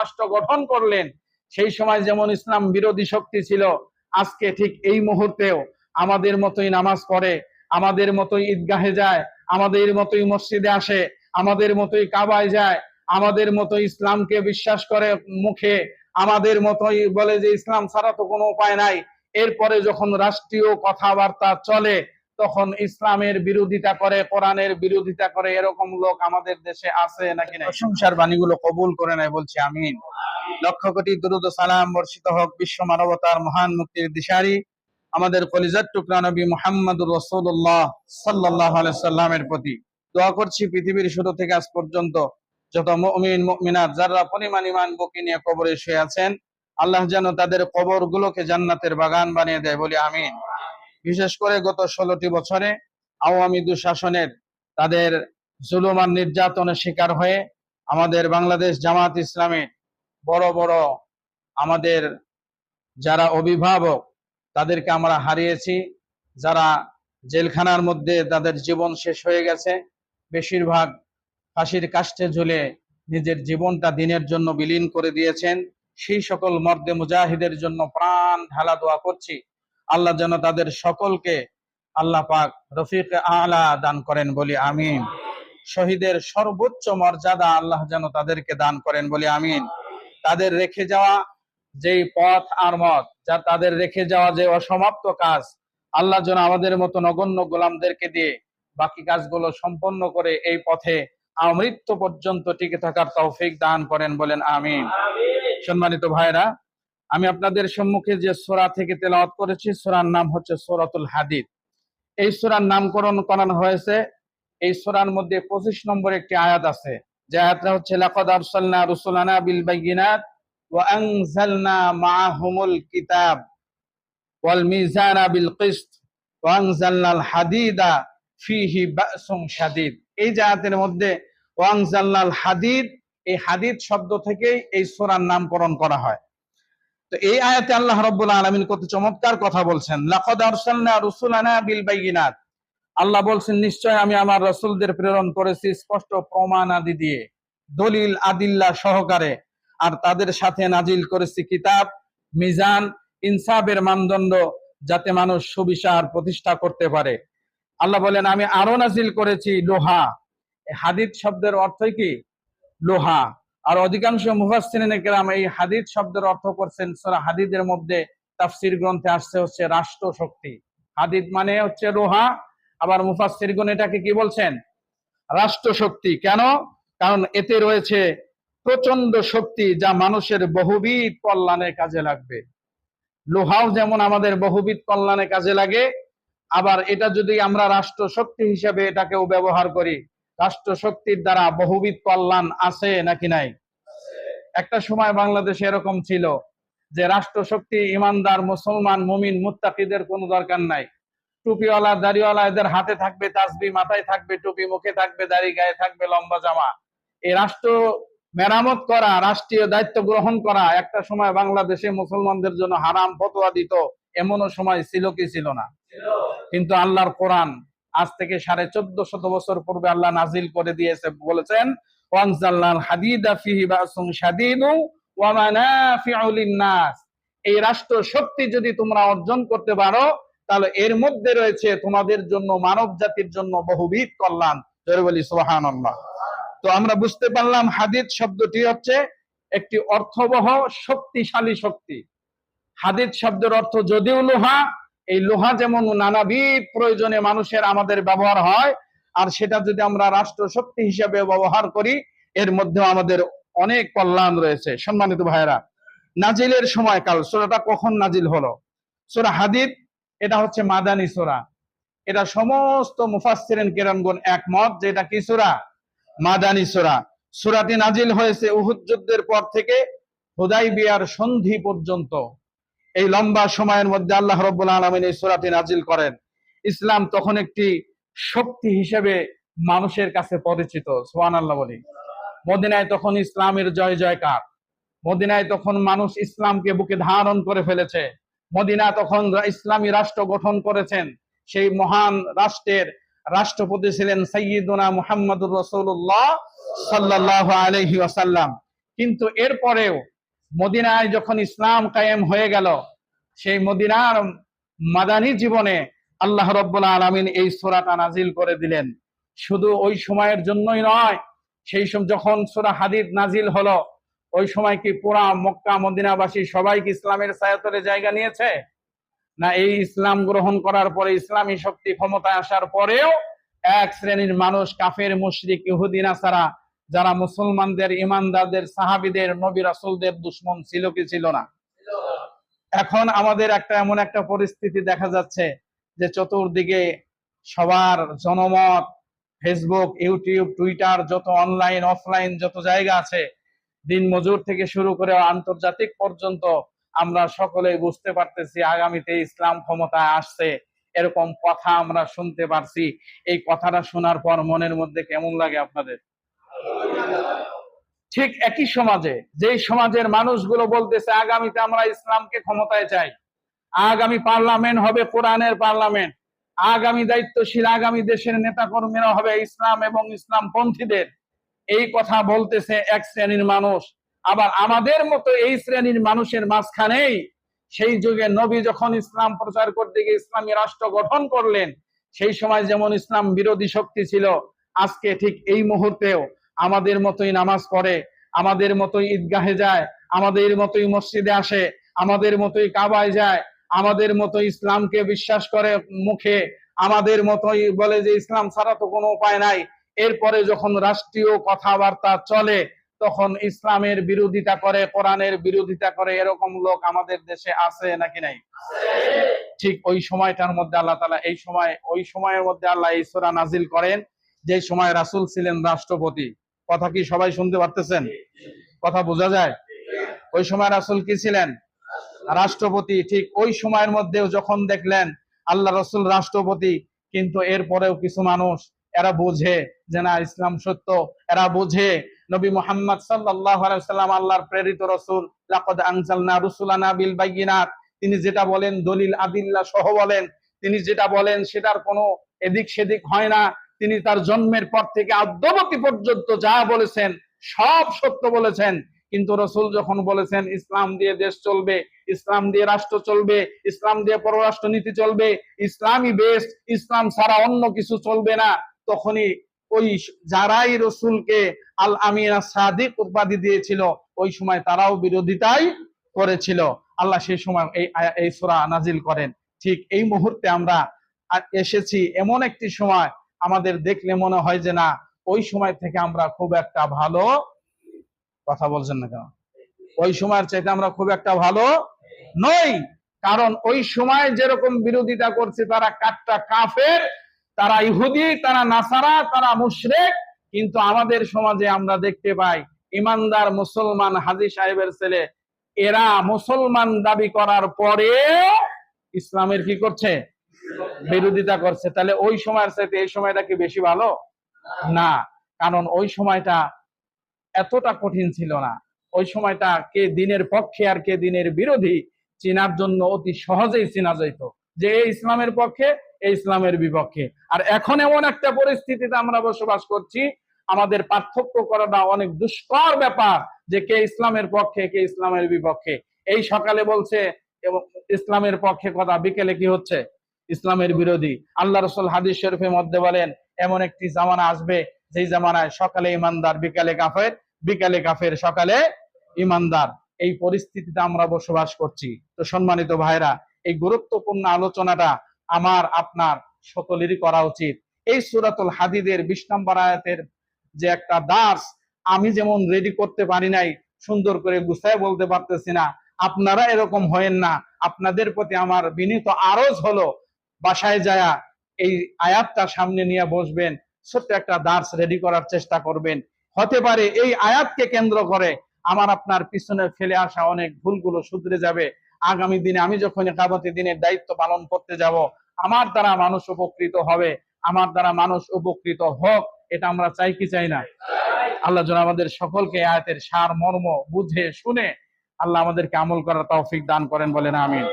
রাষ্ট্র গঠন করলেন, সেই সময় যেমন ইসলাম বিরোধী শক্তি ছিল, আজকে ঠিক এই মুহূর্তেও আমাদের মতোই নামাজ পড়ে, আমাদের মতোই ঈদগাহে যায়, আমাদের মতোই মসজিদে আসে, আমাদের মতোই কাবায় যায়, আমাদের মতো ইসলামকে বিশ্বাস করে মুখে, আমাদের মতোই বলে যে ইসলাম ছাড়া তো কোনো উপায় নাই। এরপরে যখন রাষ্ট্রীয় কথাবার্তা চলে তখন ইসলামের বিরোধিতা করে কোরআনের বিরোধিতা করে এরকম লোক আমাদের দেশে আছে নাকি না প্রশংসার বাণীগুলো কবুল করে নেয় বলছি আমিন। লক্ষ কোটি দুরুদ সালাম বর্ষিত হোক বিশ্ব মানবতার মহান মুক্তির দিশারি। আমাদের কলিজার টুকরা নবী মোহাম্মদুর রসুল্লাহ সাল্লাহ সাল্লামের প্রতি। দোয়া করছি পৃথিবীর শুরু থেকে আজ পর্যন্ত যত মুমিন মুমিনাত যারা পরিমাণ ইমান বুকি নিয়ে কবরে শুয়ে আছেন আল্লাহ যেন তাদের কবর গুলোকে জান্নাতের বাগান বানিয়ে দেয় বলি আমিন। বিশেষ করে গত ষোলোটি বছরে আওয়ামী দুঃশাসনের তাদের জুলুম আর নির্যাতনের শিকার হয়ে আমাদের বাংলাদেশ জামাত ইসলামে বড় বড় আমাদের যারা অভিভাবক, তাদেরকে আমরা হারিয়েছি। যারা জেলখানার মধ্যে তাদের জীবন শেষ হয়ে গেছে, বেশিরভাগ ফাঁসির কাষ্টে ঝুলে নিজের জীবনটা দিনের জন্য বিলীন করে দিয়েছেন। সেই সকল মর্দে মুজাহিদের জন্য প্রাণ ঢালা দোয়া করছি। আল্লাহ যেন তাদের সকলকে আল্লাহ পাক রফিক আলা দান করেন বলি আমিন। শহীদের সর্বোচ্চ মর্যাদা আল্লাহ যেন তাদেরকে দান করেন বলি আমিন। তাদের রেখে যাওয়া যেই পথ আর মত, যা তাদের রেখে যাওয়া যে অসমাপ্ত কাজ, আল্লাহ যেন আমাদের মতো নগণ্য গোলামদেরকে দিয়ে বাকি কাজগুলো সম্পন্ন করে এই পথে আমৃত্যু পর্যন্ত টিকে থাকার তৌফিক দান করেন বলেন আমিন। সম্মানিত ভাইরা আমি আপনাদের সম্মুখে যে সোরা থেকে তেলাওয়াত করেছি, সোরার নাম হচ্ছে সোরাতুল হাদিদ। এই সোরার নামকরণ করানো হয়েছে। এই সোরার মধ্যে পঁচিশ নম্বর একটি আয়াত আছে। যে আয়াতটা হচ্ছে, লাকাদ আরসালনা রুসুলানা বিল ওয়া আনজালনা মাআহুমুল কিতাব ওয়াল মিজানা বিল কিসত ওয়া আনজালনাল হাদিদা ফিহি বাসুন শাদীদ। এই আয়াতের মধ্যে, ওয়া আনজালনাল হাদিদ, এই হাদিদ শব্দ থেকেই এই সোরার নামকরণ করা হয়। তো এই আয়াতে আল্লাহ রব্বুল আলমিন কত চমৎকার কথা বলছেন, লাকাদ আল্লাহ বলছেন, নিশ্চয় আমি আমার রসুলদের প্রেরণ করেছি স্পষ্ট প্রমাণ আদি দিয়ে, দলিল আদিল্লা সহকারে, আর তাদের সাথে নাজিল করেছি কিতাব, মিজান, ইনসাফের মানদণ্ড, যাতে মানুষ সুবিচার প্রতিষ্ঠা করতে পারে। আল্লাহ বলেন, আমি আরও নাজিল করেছি লোহা। হাদিদ শব্দের অর্থই কি? লোহা। আর অধিকাংশ কেরাম এই হাদিদ শব্দের অর্থ করছেন, সূরা হাদিদের মধ্যে তাফসীর গ্রন্থে আসছে হচ্ছে রাষ্ট্র শক্তি। হাদিদ মানে হচ্ছে লোহা আবার মুফাসসিরগণ এটাকে কি বলছেন? রাষ্ট্র শক্তি। কেন? কারণ এতে রয়েছে প্রচণ্ড শক্তি যা মানুষের বহুবিধ কল্যাণে কাজে লাগবে। লোহাও যেমন আমাদের বহুবিধ কল্যাণে কাজে লাগে, আবার এটা যদি আমরা রাষ্ট্র শক্তি হিসেবে এটাকেও ব্যবহার করি রাষ্ট্র শক্তির দ্বারা বহুবিধ কল্যাণ আছে নাকি নাই? একটা সময় বাংলাদেশে এরকম ছিল যে রাষ্ট্র শক্তি ইমানদার, মুসলমান, মুমিন, মুত্তাকিদের কোনো দরকার নাই। টুপিওয়ালা, দাড়িওয়ালা এদের হাতে থাকবে তাসবি মাথায় থাকবে, টুপি মুখে থাকবে, দাড়ি গায়ে থাকবে, লম্বা জামা। এই রাষ্ট্র মেরামত করা, রাষ্ট্রীয় দায়িত্ব গ্রহণ করা একটা সময় বাংলাদেশে মুসলমানদের জন্য হারাম ফতোয়া দিত, এমনও সময় ছিল কি ছিল না? কিন্তু আল্লাহর কোরআন আজ থেকে সাড়ে চোদ্দ শত বছর পূর্বে আল্লাহ নাজিল করে দিয়েছে, বলেছেন এই রাষ্ট্র শক্তি যদি তোমরা অর্জন করতে পারো, তাহলে এর মধ্যে রয়েছে তোমাদের জন্য মানব জাতির জন্য বহুবিধ কল্যাণ। তো আমরা বুঝতে পারলাম হাদিদ শব্দটি হচ্ছে একটি অর্থবহ শক্তিশালী শক্তি। হাদিদ শব্দের অর্থ যদিও লোহা এই লোহা যেমন নানাবিধ প্রয়োজনে মানুষের আমাদের ব্যবহার হয়, আর সেটা যদি আমরা রাষ্ট্র শক্তি হিসেবে ব্যবহার করি, এর মধ্যে আমাদের অনেক কল্যাণ রয়েছে। সম্মানিত ভাইরা নাজিলের সময়কাল, সোরাটা কখন নাজিল হলো? সোরা হাদিদ, এটা হচ্ছে মাদানী সোরা। এটা সমস্ত মুফাসসিরিন কেরামগণ একমত যে এটা কি সোরা? মাদানী সোরা। সোরাটি নাজিল হয়েছে উহুদ যুদ্ধের পর থেকে হুদাইবিয়ার সন্ধি পর্যন্ত। এই লম্বা সময়ের মধ্যে আল্লাহ রব্বুল আলমিন এই সুরাটি নাজিল করেন। ইসলাম তখন একটি শক্তি হিসেবে মানুষের কাছে পরিচিত সোহান আল্লাহ বলি। মদিনায় তখন ইসলামের জয় জয়কার। মদিনায় তখন মানুষ ইসলামকে বুকে ধারণ করে ফেলেছে। মদিনা তখন ইসলামী রাষ্ট্র গঠন করেছেন। সেই মহান রাষ্ট্রের রাষ্ট্রপতি ছিলেন সৈয়দুনা মুহাম্মদুর রসুল্লাহ সাল্লাহ আলহি ওয়াসাল্লাম। কিন্তু এরপরেও মদিনায় যখন ইসলাম কায়েম হয়ে গেল, সেই মদিনার মাদানী জীবনে আল্লাহ রব্বুল আলমিন এই সোরাটা নাজিল করে দিলেন। শুধু ওই সময়ের জন্যই নয়, সেই সব যখন সোরা হাদিদ নাজিল হলো, ওই সময় কি পুরা মক্কা, মদিনাবাসী সবাই কি ইসলামের সায়তরে জায়গা নিয়েছে? না, এই ইসলাম গ্রহণ করার পরে ইসলামী শক্তি ক্ষমতায় আসার পরেও এক শ্রেণির মানুষ কাফের, মুশরিক ইহুদিন আসারা যারা মুসলমানদের, ইমানদারদের, সাহাবিদের, নবী রাসুলদের দুশ্মন ছিল কি ছিল না? এখন আমাদের একটা এমন একটা পরিস্থিতি দেখা যাচ্ছে যে চতুর্দিকে সবার জনমত, ফেসবুক, ইউটিউব, টুইটার, যত অনলাইন, অফলাইন, যত জায়গা আছে, দিন মজুর থেকে শুরু করে আন্তর্জাতিক পর্যন্ত আমরা সকলে বুঝতে পারতেছি আগামীতে ইসলাম ক্ষমতায় আসছে। এরকম কথা আমরা শুনতে পারছি। এই কথাটা শোনার পর মনের মধ্যে কেমন লাগে আপনাদের? ঠিক একই সমাজে, যেই সমাজের মানুষগুলো বলতেছে, আগামীতে আমরা ইসলামকে ক্ষমতায় চাই। আগামী পার্লামেন্ট হবে কোরআনের পার্লামেন্ট। আগামী দায়িত্বশীল, আগামী দেশের নেতা কর্মীরা হবে ইসলাম এবং ইসলাম পন্থীদের এই কথা বলতেছে এক শ্রেণির মানুষ। আবার আমাদের মতো এই শ্রেণির মানুষের মাঝখানেই সেই যুগে নবী যখন ইসলাম প্রচার করতে গিয়ে ইসলামী রাষ্ট্র গঠন করলেন, সেই সময় যেমন ইসলাম বিরোধী শক্তি ছিল, আজকে ঠিক এই মুহূর্তেও আমাদের মতোই নামাজ পড়ে, আমাদের মতোই ঈদগাহে যায়, আমাদের মতোই মসজিদে আসে, আমাদের মতোই কাবায় যায়, আমাদের মতো ইসলামকে বিশ্বাস করে মুখে, আমাদের মতোই বলে যে ইসলাম ছাড়া তো কোনো উপায় নাই। এরপরে যখন রাষ্ট্রীয় কথাবার্তা চলে, তখন ইসলামের বিরোধিতা করে, কোরআনের বিরোধিতা করে, এরকম লোক আমাদের দেশে আছে নাকি নাই? ঠিক ওই সময়টার মধ্যে আল্লাহ তালা এই সময়, ওই সময়ের মধ্যে আল্লাহ ঈশ্বরা নাজিল করেন, যে সময় রাসুল ছিলেন রাষ্ট্রপতি। কথা কি সবাই শুনতে পারতেছেন? কথা বোঝা যায়? ওই সময় রাসুল কি ছিলেন? রাষ্ট্রপতি, ঠিক ওই সময়ের মধ্যেও যখন দেখলেন আল্লাহ রসুল রাষ্ট্রপতি, কিন্তু এরপরেও কিছু মানুষ, এরা বোঝে যে না, ইসলাম সত্য। এরা বোঝে নবী মোহাম্মদ সাল্লাম আল্লাহর প্রেরিত রসুল তিনি যেটা বলেন দলিল আদিল্লা সহ বলেন। তিনি যেটা বলেন সেটার কোনো এদিক সেদিক হয় না। তিনি তার জন্মের পর থেকে আদ্যবতী পর্যন্ত যা বলেছেন, সব সত্য বলেছেন। কিন্তু রসুল যখন বলেছেন, ইসলাম দিয়ে দেশ চলবে, ইসলাম দিয়ে রাষ্ট্র চলবে, ইসলাম দিয়ে পররাষ্ট্র নীতি চলবে, ইসলামই বেস্ট ইসলাম ছাড়া অন্য কিছু চলবে না, তখনই ওই যারাই রসুলকে আল আমিনা সাদিক উপাধি দিয়েছিল, ওই সময় তারাও বিরোধিতাই করেছিল। আল্লাহ সেই সময় এই এই সোরা নাজিল করেন। ঠিক এই মুহূর্তে আমরা এসেছি এমন একটি সময় আমাদের দেখলে মনে হয় যে না, ওই সময় থেকে আমরা খুব একটা ভালো কথা বলছেন না কেন? ওই সময়ের চাইতে আমরা খুব একটা ভালো নই। কারণ ওই সময় যেরকম বিরোধিতা করছে, তারা কাটটা কাফের, তারা ইহুদি, তারা নাসারা, তারা মুশরেক। কিন্তু আমাদের সমাজে আমরা দেখতে পাই, ইমানদার মুসলমান হাজি সাহেবের ছেলে, এরা মুসলমান দাবি করার পরে ইসলামের কি করছে? বিরোধিতা করছে, তাহলে ওই সময়ের সাথে এই সময়টা কি বেশি ভালো? না, কারণ ওই সময়টা এতটা কঠিন ছিল না। ওই সময়টা কে দিনের পক্ষে আর কে দিনের বিরোধী, চেনার জন্য অতি সহজেই চেনা যেত যে এই ইসলামের পক্ষে, এই ইসলামের বিপক্ষে। আর এখন এমন একটা পরিস্থিতিতে আমরা বসবাস করছি, আমাদের পার্থক্য করাটা অনেক দুষ্কর ব্যাপার যে কে ইসলামের পক্ষে, কে ইসলামের বিপক্ষে। এই সকালে বলছে, এবং ইসলামের পক্ষে কথা, বিকেলে কি হচ্ছে? ইসলামের বিরোধী। আল্লাহ রসুল হাদিস শরীফের মধ্যে বলেন, এমন একটি জামানা আসবে, যেই জামানায় সকালে ইমানদার বিকালে কাফের বিকালে কাফের, সকালে ইমানদার এই পরিস্থিতিতে আমরা বসবাস করছি। তো সম্মানিত ভাইরা এই গুরুত্বপূর্ণ আলোচনাটা আমার, আপনার সকলেরই করা উচিত। এই সুরাতুল হাদিদের বিশ নম্বর আয়াতের যে একটা দাস আমি যেমন রেডি করতে পারি নাই, সুন্দর করে গুছায় বলতে পারতেছি না। আপনারা এরকম হয়েন না। আপনাদের প্রতি আমার বিনীত আরজ হলো বাসায় যায়া এই আয়াতটা সামনে নিয়ে বসবেন, ছোট্ট একটা দাস রেডি করার চেষ্টা করবেন। হতে পারে এই আয়াতকে কেন্দ্র করে আমার আপনার পিছনে ফেলে আসা অনেক ভুলগুলো শুধরে যাবে। আগামী দিনে আমি যখন একাবতী দিনের দায়িত্ব পালন করতে যাব, আমার দ্বারা মানুষ উপকৃত হবে, আমার দ্বারা মানুষ উপকৃত হোক, এটা আমরা চাই কি চাই না? আল্লাহ যেন আমাদের সকলকে আয়াতের সার, মর্ম বুঝে শুনে আল্লাহ আমাদেরকে আমল করার তৌফিক দান করেন বলেন, আমিন।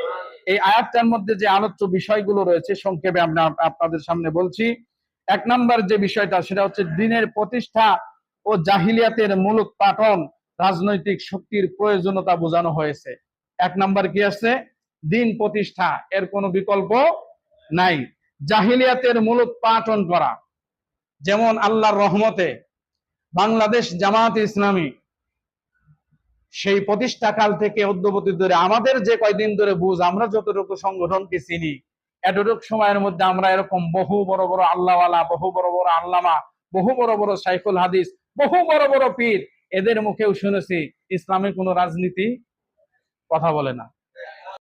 এই আয়াতটার মধ্যে যে আলোচ্য বিষয়গুলো রয়েছে, সংক্ষেপে আমরা আপনাদের সামনে বলছি। এক নম্বর যে বিষয়টা, সেটা হচ্ছে দিনের প্রতিষ্ঠা ও জাহিলিয়াতের মূল পাঠন রাজনৈতিক শক্তির প্রয়োজনীয়তা বোঝানো হয়েছে। এক নাম্বার কি আছে? দিন প্রতিষ্ঠা, এর কোনো বিকল্প নাই। জাহিলিয়াতের মূলক পাঠন করা, যেমন আল্লাহর রহমতে বাংলাদেশ জামাত ইসলামী সেই প্রতিষ্ঠা কাল থেকে অদ্যবতী ধরে আমাদের যে কয়দিন ধরে বুঝ, আমরা যতটুকু সংগঠনকে চিনি, এতটুকু সময়ের মধ্যে আমরা এরকম বহু বড় বড় আল্লাহওয়ালা, বহু বড় বড় আল্লামা, বহু বড় বড় সাইফুল হাদিস, বহু বড় বড় পীর, এদের মুখেও শুনেছি ইসলামে কোনো রাজনীতি কথা বলে না।